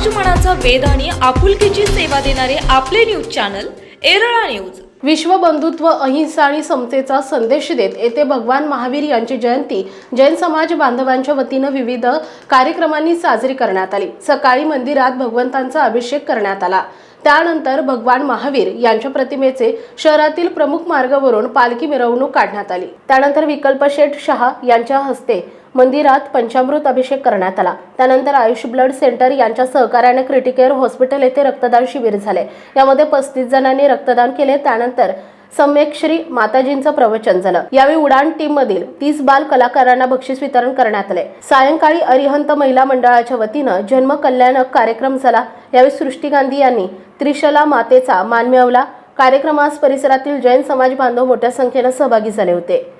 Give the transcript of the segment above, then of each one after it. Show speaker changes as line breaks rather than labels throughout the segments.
समाज मनाचा आणि आपुलकीची सेवा देणारे आपले न्यूज चॅनल एरळा न्यूज.
विश्व बंधुत्व अहिंसा आणि समतेचा संदेश देत येथे भगवान महावीर यांची जयंती. जैन समाज बांधवांच्या वतीनं विविध कार्यक्रमांनी साजरी करण्यात आली. सकाळी मंदिरात भगवंतांचा अभिषेक करण्यात आला. त्यानंतर भगवान महावीर यांच्या प्रतिमेचे शहरातील प्रमुख मार्गावरून पालखी मिरवणूक काढण्यात आली. त्यानंतर विकल्प शेठ शहा यांच्या हस्ते मंदिरात पंचामृत अभिषेक करण्यात आला. त्यानंतर आयुष ब्लड सेंटर यांच्या सहकार्याने क्रिटिकेअर हॉस्पिटल येथे रक्तदान शिबिर झाले. यामध्ये पस्तीस जणांनी रक्तदान केले. त्यानंतर सम्यक श्री माताजींचं प्रवचन झालं. यावेळी उडान टीम मधील तीस बाल कलाकारांना बक्षीस वितरण करण्यात आले. सायंकाळी अरिहंत महिला मंडळाच्या वतीनं जन्म कल्याणक कार्यक्रम झाला. यावेळी सृष्टी गांधी यांनी त्रिशला मातेचा मान मिळवला. कार्यक्रमास परिसरातील जैन समाज बांधव मोठ्या संख्येनं सहभागी झाले होते.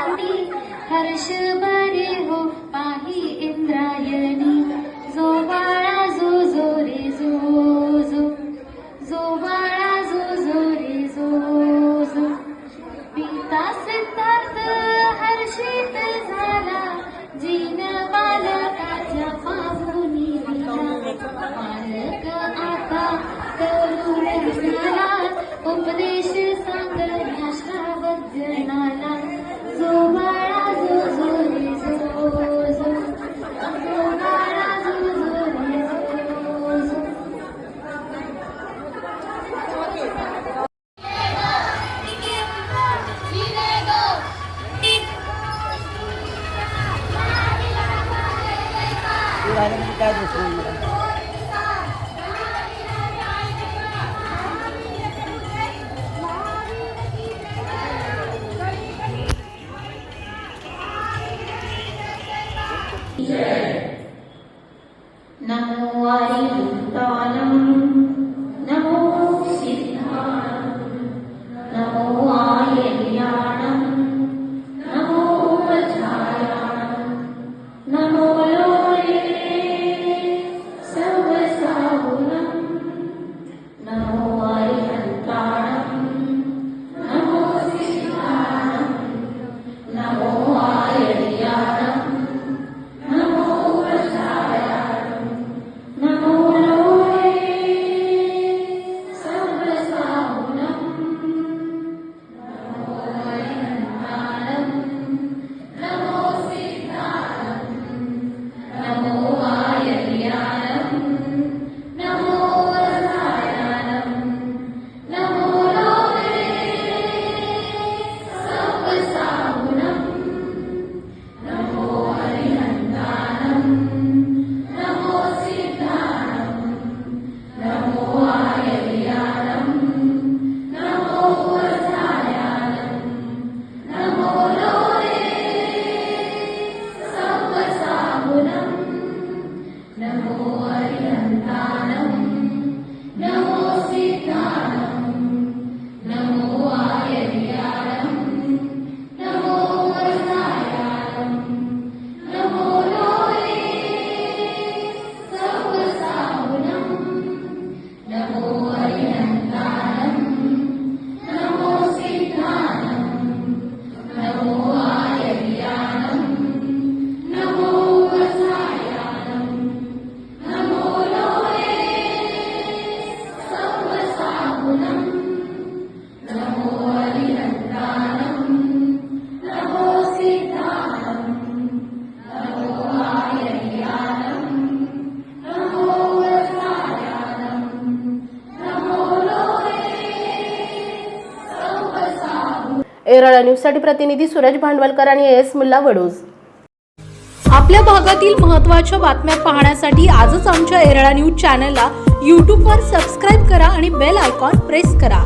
हर्ष बरे हो पाही
galing Ricardo
एरळा न्यूजसाठी प्रतिनिधी सूरज भांडवलकर आणि एस मुल्ला वडोज.
आपल्या भागातील महत्त्वाच्या बातम्या पाहण्यासाठी आजच आमच्या एरळा न्यूज चॅनलला यूट्यूबवर सबस्क्राईब करा आणि बेल आयकॉन प्रेस करा.